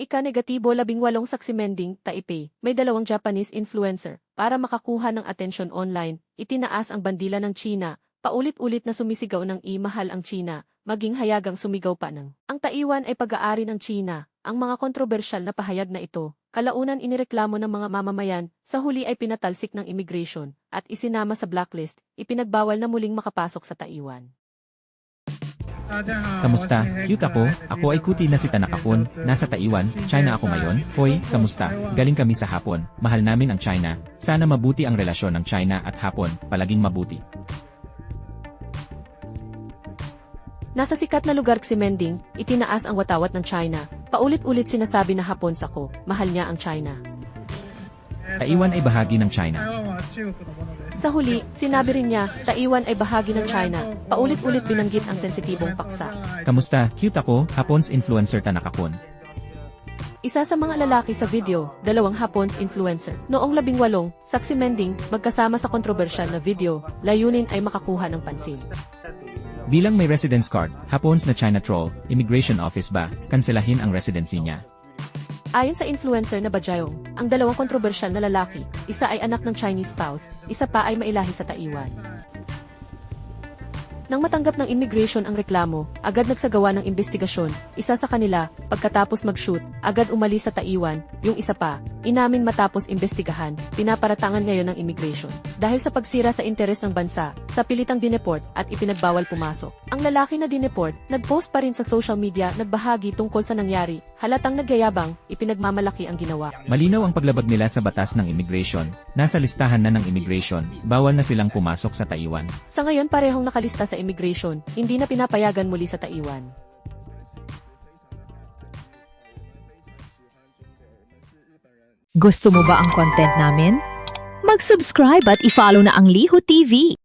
Ika-negatibo labing walong saksimending, Taipei, may dalawang Japanese influencer. Para makakuha ng atensyon online, itinaas ang bandila ng China, paulit-ulit na sumisigaw ng i-mahal ang China, maging hayagang sumigaw pa ng. Ang Taiwan ay pag-aari ng China. Ang mga kontrobersyal na pahayag na ito, kalaunan inireklamo ng mga mamamayan, sa huli ay pinatalsik ng immigration, at isinama sa blacklist, ipinagbawal na muling makapasok sa Taiwan. Kamusta? Cute ako. Ako ay kuti na si Tanakapon. Nasa Taiwan, China ako ngayon. Hoy, kamusta? Galing kami sa Hapon. Mahal namin ang China. Sana mabuti ang relasyon ng China at Hapon. Palaging mabuti. Nasa sikat na lugar si Mending, itinaas ang watawat ng China. Paulit-ulit sinasabi na Hapon sa ko, mahal niya ang China. Taiwan ay bahagi ng China. Sa huli, sinabi rin niya, Taiwan ay bahagi ng China. Paulit-ulit binanggit ang sensitibong paksa. Kamusta, cute ako, Hapons influencer Tanakakon. Isa sa mga lalaki sa video, dalawang Hapons influencer. Noong labing walong, saksi Mending, magkasama sa kontrobersyal na video, layunin ay makakuha ng pansin. Bilang may residence card, Hapons na China troll, immigration office ba, kanselahin ang residency niya. Ayon sa influencer na Bajayong, ang dalawang kontrobersyal na lalaki, isa ay anak ng Chinese spouse, isa pa ay mailahi sa Taiwan. Nang matanggap ng immigration ang reklamo, agad nagsagawa ng investigasyon. Isa sa kanila, pagkatapos mag-shoot, agad umalis sa Taiwan. Yung isa pa, inamin matapos investigahan, pinaparatangan ngayon ng immigration. Dahil sa pagsira sa interes ng bansa, sa pilitang dineport at ipinagbawal pumasok. Ang lalaki na dineport, nag-post pa rin sa social media nagbahagi tungkol sa nangyari. Halatang nagyayabang, ipinagmamalaki ang ginawa. Malinaw ang paglabag nila sa batas ng immigration. Nasa listahan na ng immigration. Bawal na silang pumasok sa Taiwan. Sa ngayon parehong nakalista sa immigration, hindi na pinapayagan muli sa Taiwan. Gusto mo ba ang content namin? Mag-subscribe at i-follow na ang Liho TV.